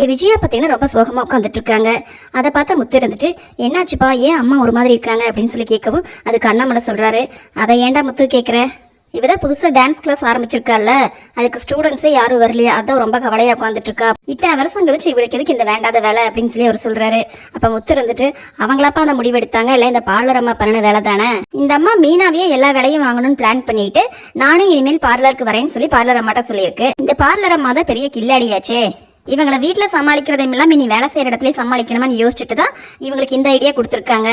விஜயா பார்த்தீங்கன்னா ரொம்ப சோகமாக உட்காந்துட்டு இருக்காங்க அதை பார்த்தா முத்து இருந்துட்டு என்னாச்சுப்பா ஏன் அம்மா ஒரு மாதிரி இருக்காங்க? அப்படின்னு சொல்லி கேட்கவும் அதுக்கு அண்ணாமலை சொல்கிறாரு அதை ஏன்டா முத்து கேட்குற இவதான் புதுசாக டான்ஸ் கிளாஸ் ஆரம்பிச்சிருக்கால அதுக்கு ஸ்டூடெண்ட்ஸே யாரும் வரலையா அதான் ரொம்ப கவலையா உட்காந்துட்டு இருக்கா இத்தனை வருஷம் கழிச்சு இவளுக்கு எதுக்கு இந்த வேண்டாத வேலை? அப்படின்னு சொல்லி அவர் சொல்றாரு. அப்போ முத்து இருந்துட்டு அவங்களாப்பா அந்த முடிவு எடுத்தாங்க இல்லை இந்த பார்லர் அம்மா பண்ணின வேலை தானே? இந்த அம்மா மீனாவையே எல்லா வேலையும் வாங்கணும்னு பிளான் பண்ணிட்டு நானும் இனிமேல் பார்லருக்கு வரேன்னு சொல்லி பார்லர் அம்மாட்ட சொல்லியிருக்கு. இந்த பார்லர் அம்மா தான் பெரிய கில்லாடியாச்சே. இவங்களை வீட்டில் சமாளிக்கிறதையும் இல்லாமல் நீ வேலை செய்கிற இடத்துல சமாளிக்கணுமான்னு யோசிச்சுட்டு தான் இவங்களுக்கு இந்த ஐடியா கொடுத்துருக்காங்க.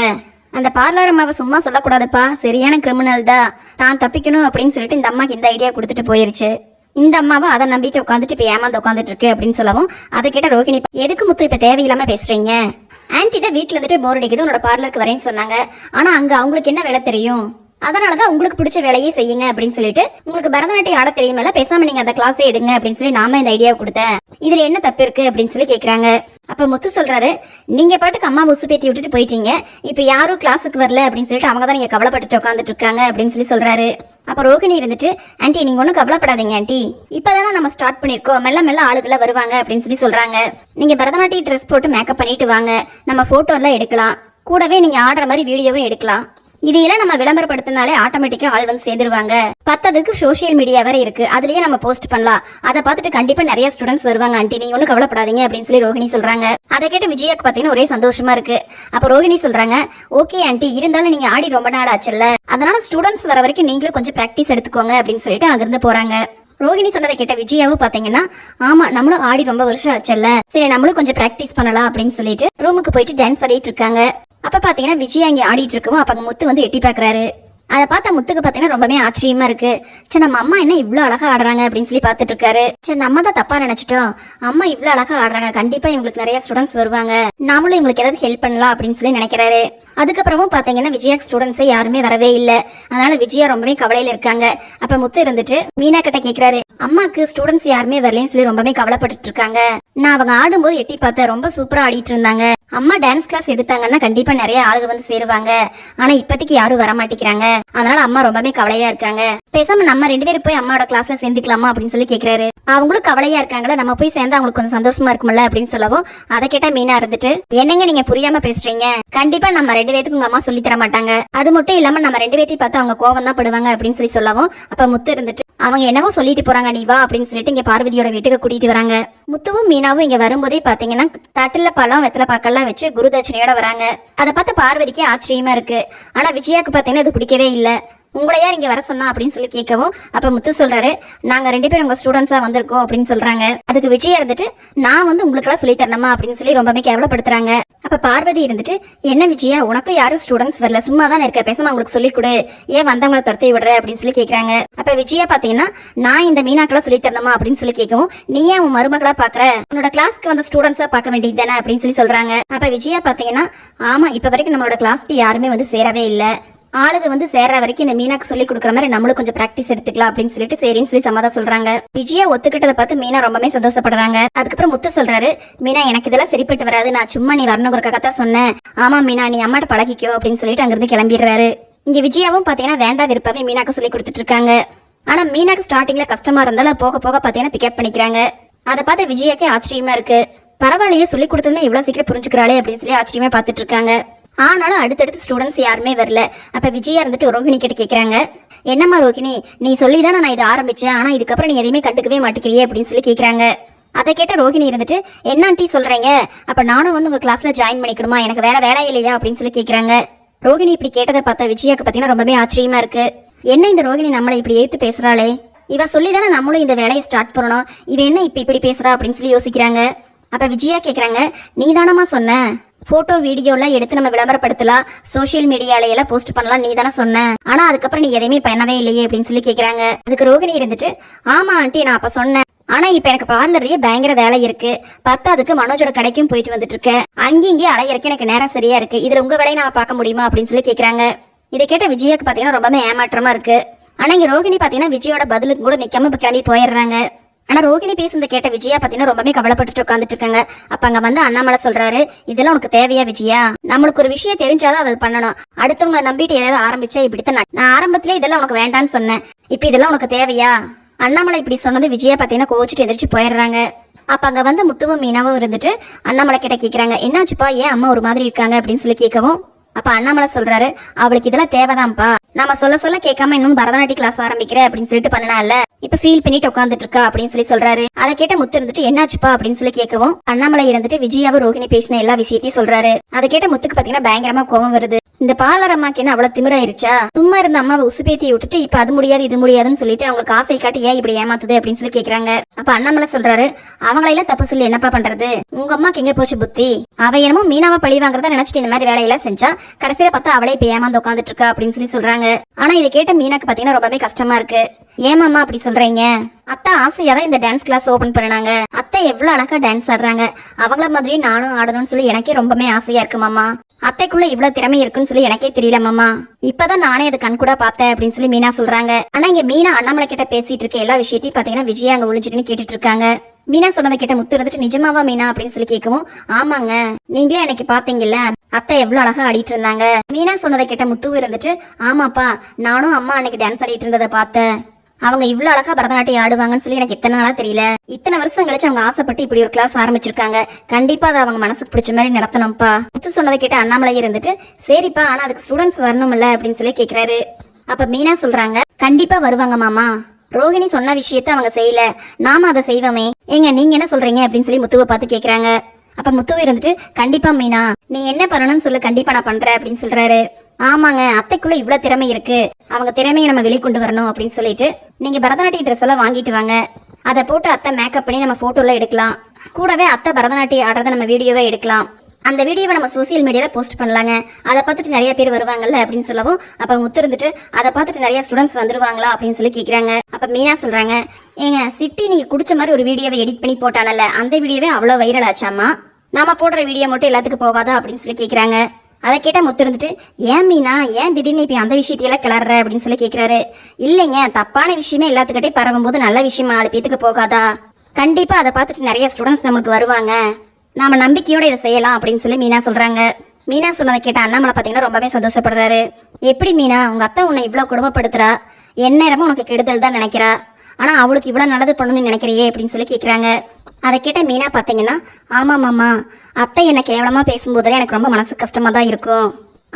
அந்த பார்லர் அம்மாவை சும்மா சொல்லக்கூடாதுப்பா. சரியான கிரிமினல் தான். தான் தப்பிக்கணும் அப்படின்னு சொல்லிட்டு இந்த அம்மாக்கு இந்த ஐடியா கொடுத்துட்டு போயிருச்சு. இந்த அம்மாவை அதை நம்பிட்டு உட்காந்துட்டு இப்போ ஏமாந்து உட்காந்துட்டு இருக்கு அப்படின்னு சொல்லவும் அதை கேட்ட ரோஹிணி எதுக்கு முத்து இப்போ தேவையில்லாமல் பேசுறீங்க? ஆன்டி தான் வீட்டில் இருந்துட்டு போர் அடிக்குது. உன்னோட பார்லருக்கு வரேன்னு சொன்னாங்க. ஆனால் அங்கே அவங்களுக்கு என்ன வேலை தெரியும்? அதனால தான் உங்களுக்கு பிடிச்ச வேலையே செய்யுங்க அப்படின்னு சொல்லிட்டு உங்களுக்கு பரதநாட்டியம் ஆட தெரியுமல்ல பேசாம நீங்க அந்த கிளாஸே எடுங்க அப்படின்னு சொல்லி நான் தான் இந்த ஐடியா கொடுத்தேன். இதுல என்ன தப்பு இருக்கு அப்படின்னு சொல்லி கேக்குறாங்க. அப்ப முத்து சொல்றாரு நீங்க பாட்டுக்கு அம்மா உசு பேத்தி விட்டுட்டு போயிட்டீங்க. இப்ப யாரும் கிளாஸுக்கு வரல அப்படின்னு சொல்லிட்டு அவங்க தான் நீங்க கவலைப்பட்டுட்டு உட்காந்துட்டு இருக்காங்க அப்படின்னு சொல்லி சொல்றாரு. அப்ப ரோகிணி இருந்துட்டு ஆண்டி நீங்க ஒன்றும் கவலைப்படாதீங்க ஆன்ட்டி இப்பதானே நம்ம ஸ்டார்ட் பண்ணிருக்கோம் மெல்ல மெல்ல ஆளுகளை வருவாங்க அப்படின்னு சொல்லி சொல்றாங்க. நீங்க பரதநாட்டிய ட்ரெஸ் போட்டு மேக்கப் பண்ணிட்டு வாங்க. நம்ம போட்டோ எல்லாம் எடுக்கலாம். கூடவே நீங்க ஆடுற மாதிரி வீடியோவும் எடுக்கலாம். இதையெல்லாம் நம்ம விளம்பரப்படுத்தினாலே ஆட்டோமேட்டிக்கா ஆள் வந்து சேர்ந்துருவாங்க. பத்ததுக்கு சோஷியல் மீடியா வேற இருக்கு. அதுலயே நம்ம போஸ்ட் பண்ணலாம். அதை பார்த்துட்டு கண்டிப்பா நிறைய ஸ்டூடெண்ட்ஸ் வருவாங்க. ஆண்டி நீங்க ஒன்றும் கவலைப்படாதீங்க அப்படின்னு சொல்லி ரோஹிணி சொல்றாங்க. அதை கேட்டு விஜயாக்கு பார்த்தீங்கன்னா ஒரே சந்தோஷமா இருக்கு. அப்ப ரோஹிணி சொல்றாங்க ஓகே ஆண்டி இருந்தாலும் நீங்க ஆடி ரொம்ப நாள் ஆச்சுல்ல. அதனால ஸ்டூடெண்ட்ஸ் வர வரைக்கும் நீங்களும் கொஞ்சம் ப்ராக்டிஸ் எடுத்துக்கோங்க அப்படின்னு சொல்லிட்டு அங்கிருந்து போறாங்க. ரோஹிணி சொன்னதை கேட்ட விஜயாவும் பாத்தீங்கன்னா ஆமா நம்மளும் ஆடி ரொம்ப வருஷம் ஆச்சுல்ல. சரி நம்மளும் கொஞ்சம் பிராக்டிஸ் பண்ணலாம் அப்படின்னு சொல்லிட்டு ரூமுக்கு போயிட்டு டான்ஸ் ஆடிட்டு இருக்காங்க. அப்ப பாத்தீங்கன்னா விஜயா இங்க ஆடிட்டு இருக்கவும் அப்ப முத்து வந்து எட்டி பாக்குறாரு. அதை பார்த்தா முத்துக்கு பார்த்தீங்கன்னா ரொம்பவே ஆச்சரியமா இருக்கு. சரி நம்ம அம்மா என்ன இவ்வளோ அழகா ஆடுறாங்க அப்படின்னு சொல்லி பார்த்துட்டு இருக்காரு. சரி நம்ம தான் தப்பா நினைச்சிட்டோம். அம்மா இவ்வளோ அழகா ஆடுறாங்க. கண்டிப்பா இவங்களுக்கு நிறைய ஸ்டூடெண்ட்ஸ் வருவாங்க. நாமளும் இவங்களுக்கு ஏதாவது ஹெல்ப் பண்ணலாம் அப்படின்னு சொல்லி நினைக்கிறாரு. அதுக்கப்புறமும் பார்த்தீங்கன்னா விஜயா ஸ்டூடெண்ட்ஸே யாருமே வரவே இல்லை. அதனால விஜயா ரொம்பவே கவலையில இருக்காங்க. அப்ப முத்து இருந்துட்டு மீனா கிட்ட கேக்குறாரு. அம்மாக்கு ஸ்டூடெண்ட்ஸ் யாருமே வரலன்னு சொல்லி ரொம்பவே கவலைப்பட்டுட்டு இருக்காங்க. நான் அவங்க ஆடும்போது எட்டி பார்த்தேன் ரொம்ப சூப்பரா ஆடிட்டு இருந்தாங்க. அம்மா டான்ஸ் கிளாஸ் எடுத்தாங்கன்னா கண்டிப்பா நிறைய ஆளுங்க வந்து சேருவாங்க. ஆனா இப்போதைக்கு யாரும் வர மாட்டேங்கிறாங்க. அதனால அம்மா ரொம்பவே கவலையா இருக்காங்க. பேசாம நம்ம ரெண்டு பேரும் போய் அம்மாவோட கிளாஸ்ல சேர்ந்துக்கலாமா அப்படின்னு சொல்லி கேக்குறாரு. அவங்களும் கவலையா இருக்காங்களா நம்ம போய் சேர்ந்தா அவங்களுக்கு கொஞ்சம் சந்தோஷமா இருக்கும்ல அப்படின்னு சொல்லவும் அதை கேட்டா மீனா இருந்துட்டு என்னங்க நீங்க புரியாம பேசுறீங்க? கண்டிப்பா நம்ம ரெண்டு பேத்துக்கு உங்க அம்மா சொல்லி தர மாட்டாங்க. அது மட்டும் இல்லாம நம்ம ரெண்டு பேத்தையும் பார்த்து அவங்க கோவம் தான் படுவாங்க அப்படின்னு சொல்லி சொல்லவும் அப்ப முத்து இருந்துட்டு அவங்க என்னவோ சொல்லிட்டு போறாங்க நீ வா அப்படின்னு சொல்லிட்டு இங்க பார்வதியோட வீட்டுக்கு கூட்டிட்டு வராங்க. முத்துவும் மீனாவும் இங்க வரும்போதே பாத்தீங்கன்னா தட்டுல பழம் வெத்தலை பாக்கெல்லாம் வச்சு குருதட்சணையோட வராங்க. அதை பார்த்து பார்வதிக்கு ஆச்சரியமா இருக்கு. ஆனா விஜயாக்கு பாத்தீங்கன்னா இது பிடிக்கவே இல்லை. உங்களை யார் இங்கே வர சொன்னா அப்படின்னு சொல்லி கேட்கவும் அப்போ முத்து சொல்கிறாரு நாங்கள் ரெண்டு பேரும் உங்கள் ஸ்டூடெண்ட்ஸாக வந்திருக்கோம் அப்படின்னு சொல்கிறாங்க அதுக்கு விஜய் இருந்துட்டு நான் வந்து உங்களுக்கெல்லாம் சொல்லி தரணுமா? அப்படின்னு சொல்லி ரொம்பவே கேவலப்படுத்துறாங்க. அப்போ பார்வதி இருந்துட்டு என்ன விஜயா உனக்கும் யாரும் ஸ்டூடெண்ட்ஸ் வரல சும்மா தானே இருக்க பேசாம உங்களுக்கு சொல்லிக் கொடு. ஏன் வந்தவங்களை துரத்தி விடுற? அப்படின்னு சொல்லி கேட்குறாங்க அப்போ விஜயா பார்த்தீங்கன்னா நான் இந்த மீனாக்கெல்லாம் சொல்லி தரணுமா? அப்படின்னு சொல்லி கேட்கவும் நீ ஏன் உன் மருமகளாக பார்க்குற உன்னோட கிளாஸ்க்கு வந்த ஸ்டூடெண்ட்ஸாக பார்க்க வேண்டியது தானே? அப்படின்னு சொல்லி சொல்கிறாங்க அப்போ விஜயா பார்த்தீங்கன்னா ஆமாம் இப்போ வரைக்கும் நம்மளோட கிளாஸ்க்கு யாருமே வந்து சேரவே இல்லை. ஆளுக வந்து சேர்ற வரைக்கும் இந்த மீனாக்கு சொல்லி கொடுக்குற மாதிரி நம்மளும் கொஞ்சம் பிராக்டிஸ் எடுத்துக்கலாம் அப்படின்னு சொல்லிட்டு சரின்னு சொல்லி சமாதம் சொல்றாங்க. விஜயா ஒத்துக்கிட்டதை பார்த்து மீனா ரொம்பவே சந்தோஷப்படுறாங்க. அதுக்கப்புறம் முத்து சொல்றாரு மீனா எனக்கு இதெல்லாம் சரிப்பட்டு வராது. நான் சும்மா நீ வரணுங்கிறக்காக தான் சொன்னேன். ஆமா மீனா நீ அம்மாட்ட பழகிக்கோ அப்படின்னு சொல்லிட்டு அங்கிருந்து கிளம்பிடுறாரு. இங்க விஜயாவும் பாத்தீங்கன்னா வேண்டாம் இருப்பவே மீனாக்கு சொல்லி கொடுத்துட்டு இருக்காங்க. ஆனா மீனாக்கு ஸ்டார்டிங்ல கஷ்டமா இருந்தாலும் போக போக பாத்தீங்கன்னா பிக்கப் பண்ணிக்கிறாங்க. அதை பார்த்து விஜயாக்கே ஆச்சரியமா இருக்கு. பரவாயில்லையே சொல்லி கொடுத்ததுமே இவ்வளவு சீக்கிரம் புரிஞ்சுக்கிறாளே அப்படின்னு சொல்லி ஆச்சரியமா பாத்துட்டு இருக்காங்க. ஆனாலும் அடுத்தடுத்து ஸ்டூடெண்ட்ஸ் யாருமே வரல. அப்போ விஜயா இருந்துட்டு ரோஹிணி கிட்ட கேட்குறாங்க என்னம்மா ரோஹிணி நீ சொல்லி தானே நான் இதை ஆரம்பித்தேன் ஆனால் இதுக்கப்புறம் நீ எதையுமே கண்டுக்கவே மாட்டேங்கிறியே அப்படின்னு சொல்லி கேட்குறாங்க அதை கேட்ட ரோஹிணி இருந்துட்டு என்ன ஆண்டி சொல்கிறீங்க அப்போ நானும் வந்து உங்கள் கிளாஸில் ஜாயின் பண்ணிக்கணுமா? எனக்கு வேற வேலை இல்லையா? அப்படின்னு சொல்லி கேட்குறாங்க ரோஹிணி இப்படி கேட்டதை பார்த்தா விஜயாக்கு பார்த்தீங்கன்னா ரொம்பவே ஆச்சரியமா இருக்கு. என்ன இந்த ரோஹிணி நம்மளை இப்படி ஏற்று பேசுகிறாளே இவ சொல்லி தானே நம்மளும் இந்த வேலையை ஸ்டார்ட் பண்ணணும். இவ என்ன இப்போ இப்படி பேசுகிறா அப்படின்னு சொல்லி யோசிக்கிறாங்க. அப்போ விஜயா கேட்குறாங்க நீ தானம்மா சொன்ன ஃபோட்டோ வீடியோலாம் எடுத்து நம்ம விளம்பரப்படுத்தலாம் சோஷியல் மீடியாலையெல்லாம் போஸ்ட் பண்ணலாம் நீ தானே சொன்ன. ஆனால் அதுக்கப்புறம் நீ எதையுமே பண்ணவே இல்லையே அப்படின்னு சொல்லி கேட்குறாங்க அதுக்கு ரோகிணி இருந்துட்டு ஆமாம் ஆண்டி நான் அப்போ சொன்னேன். ஆனா இப்ப எனக்கு பார்லர்லயே பயங்கர வேலை இருக்கு. பத்தாதுக்கு மனோஜோட கடைக்கும் போயிட்டு வந்துட்டு இருக்கேன். அங்கேயும் அலையறக்கு எனக்கு நேரம் சரியா இருக்கு. இதுல உங்க வேலையை நான் பார்க்க முடியுமா? அப்படின்னு சொல்லி கேக்குறாங்க. இதை கேட்ட விஜயாக்கு பாத்தீங்கன்னா ரொம்பவே ஏமாற்றமா இருக்கு. ஆனா இங்க ரோகிணி பாத்தீங்கன்னா விஜயோட பதிலுக்கு கூட நிக்காம இப்ப கிளம்பி போயிடுறாங்க. ஆனால் ரோகிணி பேசுனது கேட்ட விஜயா பார்த்தீங்கன்னா ரொம்பவே கவலைப்பட்டுட்டு உட்காந்துட்டு இருக்காங்க அப்போ அங்கே வந்து அண்ணாமலை சொல்கிறாரு இதெல்லாம் உனக்கு தேவையா விஜயா? நம்மளுக்கு ஒரு விஷயம் தெரிஞ்சாதான் அதை பண்ணணும். அடுத்தவங்க நம்பிட்டு ஏதாவது ஆரம்பிச்சா இப்படித்தான் நான் நான் ஆரம்பத்திலே இதெல்லாம் உனக்கு வேண்டான்னு சொன்னேன். இப்போ இதெல்லாம் உனக்கு தேவையா? அண்ணாமலை இப்படி சொன்னது விஜயா பார்த்தீங்கன்னா கோச்சிட்டு எதிர்த்து போயிடுறாங்க. அப்போ அங்கே வந்து முத்துவும் மீனாவும் இருந்துட்டு அண்ணாமலை கிட்ட கேட்குறாங்க என்னாச்சுப்பா? ஏன் அம்மா ஒரு மாதிரி இருக்காங்க? அப்படின்னு சொல்லி கேட்கவும் அப்ப அண்ணாமலை சொல்றாரு அவளுக்கு இதெல்லாம் தேவைதான்ப்பா. நாம சொல்ல சொல்ல கேட்காம இன்னும் பரதநாட்டிய கிளாஸ் ஆரம்பிக்கிறேன் அப்படின்னு சொல்லிட்டு பண்ணனால இப்ப ஃபீல் பண்ணிட்டு உட்காந்துட்டு இருக்கா அப்படின்னு சொல்லி சொல்றாரு. அதை கேட்ட முத்து இருந்துட்டு என்னாச்சுப்பா? அப்படின்னு சொல்லி கேட்கவும் அண்ணாமலை இருந்துட்டு விஜயாவும் ரோஹிணி பேசின எல்லா விஷயத்தையும் சொல்றாரு. அதை கேட்ட முத்துக்கு பாத்தீங்கன்னா பயங்கரமா கோவம் வருது. இந்த பாலர் அம்மாக்கு என்ன அவ்வளவு திமிராயிருச்சா சும்மா இருந்த அம்மாவை உசுப்பேத்தி விட்டுட்டு இப்ப அது முடியாது இது முடியாதுன்னு சொல்லிட்டு அவங்களுக்கு ஆசை காட்டி ஏன் இப்படி ஏமாத்துது? அப்படின்னு சொல்லி கேக்குறாங்க. அப்ப அண்ணாமலை சொல்றாரு அவங்களையெல்லாம் தப்பு சொல்லி என்னப்பா பண்றது? உங்க அம்மாக்கு எங்க போச்சு புத்தி? அவ என்னமோ மீனாவை பழி வாங்குறத நினைச்சிட்டு இந்த மாதிரி வேலையெல்லாம் செஞ்சா கடைசியில பார்த்தா அவளே இப்ப ஏமாந்து உட்காந்துட்டு இருக்கா அப்படின்னு சொல்லி சொல்றாங்க. ஆனா இதை கேட்ட மீனாக்கு பாத்தீங்கன்னா ரொம்பவே கஷ்டமா இருக்கு. ஏமாம்மா அப்படி சொல்றீங்க? அத்தா ஆசையா தான் இந்த டான்ஸ் கிளாஸ் ஓபன் பண்ணாங்க அத்தை எவ்வளவு அழகா டான்ஸ் ஆடுறாங்க. அவங்கள மாதிரியே நானும் ஆடணும்னு சொல்லி எனக்கே ரொம்பவே ஆசையா இருக்கு மாமா. அத்தைக்குள்ள இவ்வளவு திறமை இருக்குன்னு சொல்லி எனக்கே தெரியல மாமா. இப்பதான் நானே அது கண் கூட பார்த்தேன் அப்படின்னு சொல்லி மீனா சொல்றாங்க. ஆனா இங்க மீனா அண்ணாமலை கிட்ட பேசிட்டு இருக்க எல்லா விஷயத்தையும் பாத்தீங்கன்னா விஜய் அங்க ஒளிஞ்சுட்டுன்னு கேட்டுட்டு இருக்காங்க. மீனா சொன்னதை கிட்ட முத்து இருந்துட்டு நிஜமாவா மீனா? அப்படின்னு சொல்லி கேட்கவும் ஆமாங்க. நீங்களே அன்னைக்கு பாத்தீங்கல்ல அத்தை எவ்வளவு அழகா ஆடிட்டு இருந்தாங்க. மீனா சொன்னதை கிட்ட முத்துவும் இருந்துட்டு ஆமாப்பா நானும் அம்மா அன்னைக்கு டான்ஸ் ஆடிட்டு இருந்ததை பார்த்தேன். அவங்க இவ்வளவு அழகா பரதநாட்டியம் ஆடுவாங்கன்னு சொல்லி எனக்கு இத்தனை நாளா தெரியல. இத்தனை வருஷம் கழிச்சு அவங்க ஆசைப்பட்டு இப்படி ஒரு கிளாஸ் ஆரம்பிச்சிருக்காங்க. கண்டிப்பா அதை அவங்க மனசுக்கு பிடிச்ச மாதிரி நடத்தணும்ப்பா. முத்து சொன்னதை கேட்ட அண்ணாமலை இருந்துட்டு சரிப்பா ஆனா அதுக்கு ஸ்டூடெண்ட்ஸ் வரணும்ல அப்படின்னு சொல்லி கேக்குறாரு. அப்ப மீனா சொல்றாங்க கண்டிப்பா வருவாங்க மாமா. ரோகிணி சொன்ன விஷயத்த அவங்க செய்யல. நாம அதை செய்வோமே. ஏங்க நீங்க என்ன சொல்றீங்க? அப்படின்னு சொல்லி முத்துவை பார்த்து கேக்குறாங்க. அப்ப முத்துவை இருந்துட்டு கண்டிப்பா மீனா நீ என்ன பண்ணணும்னு சொல்லு. கண்டிப்பா நான் பண்றேன் அப்படின்னு சொல்றாரு. ஆமாங்க அத்தைக்குள்ள இவ்வளவு திறமை இருக்கு. அவங்க திறமையை நம்ம வெளிக்கொண்டு வரணும் அப்படின்னு சொல்லிட்டு நீங்க பரதநாட்டிய ட்ரெஸ் எல்லாம் வாங்கிட்டு வாங்க. அதை போட்டு அத்தை மேக்கப் பண்ணி நம்ம போட்டோல எடுக்கலாம். கூடவே அத்தை பரதநாட்டியம் ஆடுறத நம்ம வீடியோவே எடுக்கலாம். அந்த வீடியோவை நம்ம சோசியல் மீடியாவில் போஸ்ட் பண்ணலாங்க. அதை பார்த்துட்டு நிறைய பேர் வருவாங்கல்ல அப்படின்னு சொல்லவும் அப்போ முத்து இருந்துட்டு அதை பார்த்துட்டு நிறைய ஸ்டூடெண்ட்ஸ் வந்துருவாங்களா அப்படின்னு சொல்லி கேட்குறாங்க அப்போ மீனா சொல்றாங்க ஏங்க சிட்டி நீங்கள் குடிச்ச மாதிரி ஒரு வீடியோவை எடிட் பண்ணி போட்டானல்ல அந்த வீடியோவே அவ்வளோ வைரல் ஆச்சாமா நாம போடுற வீடியோ மட்டும் எல்லாத்துக்கும் போகாதா? அப்படின்னு சொல்லி கேட்குறாங்க அதை கேட்டால் முத்து இருந்துட்டு ஏன் மீனா ஏன் திடீர்னு இப்போ அந்த விஷயத்தையெல்லாம் கிளற அப்படின்னு சொல்லி கேட்குறாரு இல்லைங்க தப்பான விஷயமே எல்லாத்துக்கிட்டே பரவும் போது நல்ல விஷயமா நாலு பேத்துக்கு போகாதா? கண்டிப்பா அதை பார்த்துட்டு நிறைய ஸ்டூடெண்ட்ஸ் நம்மளுக்கு வருவாங்க. நாம நம்பிக்கையோட இதை செய்யலாம் அப்படின்னு சொல்லி மீனா சொல்றாங்க. மீனா சொன்னதை கேட்ட அண்ணாமலை பார்த்தீங்கன்னா ரொம்பவே சந்தோஷப்படுறாரு. எப்படி மீனா உங்க அத்தை உன்னை இவ்வளோ குடும்பப்படுத்துறா எந்நேரமும் உனக்கு கெடுதல் தான் நினைக்கிறா? ஆனால் அவளுக்கு இவ்வளோ நல்லது பண்ணணும்னு நினைக்கிறியே அப்படின்னு சொல்லி கேட்குறாங்க அதை கேட்ட மீனா பார்த்தீங்கன்னா ஆமாம் மாமா அத்தை என்னை கேவலமாக பேசும்போதெல்லாம் எனக்கு ரொம்ப மனசு கஷ்டமாக தான் இருக்கும்.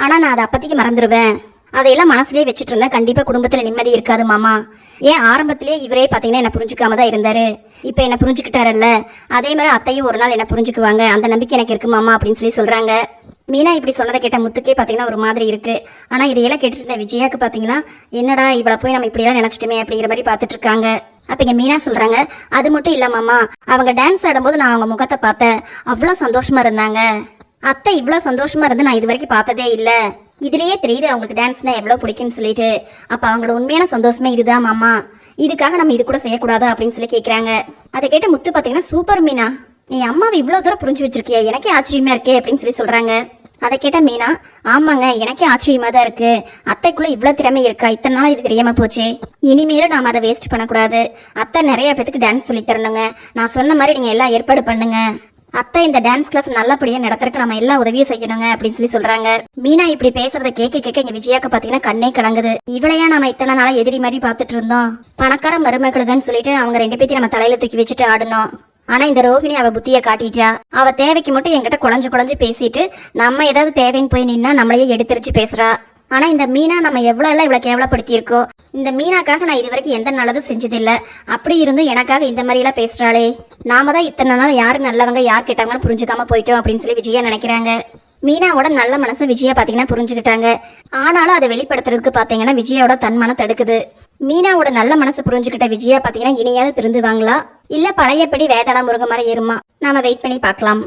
ஆனால் நான் அதை அப்போதைக்கு மறந்துடுவேன் அதையெல்லாம் மனசுலேயே வச்சுட்டு இருந்தா கண்டிப்பாக குடும்பத்தில் நிம்மதி இருக்காது மாமா. ஏன் ஆரம்பத்திலே இவரே பார்த்தீங்கன்னா என்ன புரிஞ்சுக்காம தான் இருந்தார். இப்போ என்ன புரிஞ்சுக்கிட்டாரல்ல? அதே மாதிரி அத்தையும் ஒரு நாள் என்ன புரிஞ்சுக்குவாங்க. அந்த நம்பிக்கை எனக்கு இருக்கு மாமா அப்படின்னு சொல்லி சொல்கிறாங்க மீனா இப்படி சொன்னதை கேட்ட முத்துக்கே பார்த்தீங்கன்னா ஒரு மாதிரி இருக்கு. ஆனால் இதையெல்லாம் கேட்டுட்டு இருந்த விஜயாக்கு பார்த்தீங்கன்னா என்னடா இவளை போய் நம்ம இப்படியெல்லாம் நினச்சிட்டுமே அப்படிங்கிற மாதிரி பார்த்துட்டு இருக்காங்க. அப்போ இங்கே மீனா சொல்கிறாங்க அது மட்டும் இல்லை மாமா. அவங்க டான்ஸ் ஆடும்போது நான் அவங்க முகத்தை பார்த்தேன். அவ்வளோ சந்தோஷமாக இருந்தாங்க. அத்தை இவ்வளோ சந்தோஷமாக இருந்து நான் இது வரைக்கும் பார்த்ததே இல்லை. இதுலேயே தெரியுது அவங்களுக்கு டான்ஸ்னால் எவ்வளோ பிடிக்கும்னு சொல்லிட்டு. அப்போ அவங்களோட உண்மையான சந்தோஷமே இதுதான் மாமா. இதுக்காக நம்ம இது கூட செய்யக்கூடாதா அப்படின்னு சொல்லி கேட்குறாங்க அதை கேட்ட முத்து பார்த்தீங்கன்னா சூப்பர் மீனா நீ அம்மாவை இவ்வளோ தூரம் புரிஞ்சு வச்சிருக்கிய எனக்கே ஆச்சரியமா இருக்கே அப்படின்னு சொல்லி சொல்கிறாங்க அதை கேட்ட மீனா ஆமாங்க எனக்கே ஆச்சரியமாக தான் இருக்கு. அத்தைக்குள்ள இவ்வளோ திறமை இருக்கா? இத்தனை நாள் இது தெரியாம போச்சு. இனிமேலும் நாம் அதை வேஸ்ட் பண்ணக்கூடாது. அத்தை நிறைய பேத்துக்கு டான்ஸ் சொல்லி தரணுங்க. நான் சொன்ன மாதிரி நீங்கள் எல்லாம் ஏற்பாடு பண்ணுங்க. அத்தை இந்த டான்ஸ் கிளாஸ் நல்லபடியா நடத்துறதுக்கு நம்ம எல்லா உதவியும் செய்யணுங்க அப்படின்னு சொல்லி சொல்றாங்க. மீனா இப்படி பேசுறத கேட்க கேட்க இங்க விஜயாக்கு பாத்தீங்கன்னா கண்ணே கலங்குது. இவளையா நம்ம இத்தனை நாளா எதிரி மாதிரி பார்த்துட்டு இருந்தோம். பணக்கார மருமகளுக்குன்னு சொல்லிட்டு அவங்க ரெண்டு பேத்தையும் நம்ம தலையில தூக்கி வச்சுட்டு ஆடணும் ஆனா இந்த ரோகிணி அவ புத்திய காட்டிட்டா. அவ தேவைக்கு மட்டும் என்கிட்ட குழஞ்சு குழஞ்சு பேசிட்டு நம்ம ஏதாவது தேவைன்னு போய் நின்னா நம்மளையே எடுத்துரிச்சு பேசுறா. ஆனால் இந்த மீனா நம்ம எவ்வளோ எல்லாம் இவ்வளோ கேவலப்படுத்தியிருக்கோ இந்த மீனாக்காக நான் இது வரைக்கும் எந்த நல்லதும் செஞ்சதில்லை. அப்படி இருந்தும் எனக்காக இந்த மாதிரியெல்லாம் பேசுகிறாளே நாம தான் இத்தனை நாள் யார் நல்லவங்க யார் கெட்டவங்கன்னு புரிஞ்சுக்காம போயிட்டோம் அப்படின்னு சொல்லி விஜயா நினைக்கிறாங்க. மீனாவோட நல்ல மனசை விஜயா பார்த்தீங்கன்னா புரிஞ்சுக்கிட்டாங்க. ஆனாலும் அதை வெளிப்படுத்துறதுக்கு பார்த்தீங்கன்னா விஜயாவோட தன்மனம் தடுக்குது. மீனாவோட நல்ல மனசை புரிஞ்சுக்கிட்ட விஜயா பார்த்தீங்கன்னா இனியாவது திருந்துவாங்களா? இல்லை பழையபடி வேதாளம் முருக மாதிரி ஏறுமா? நாம வெயிட் பண்ணி பார்க்கலாம்.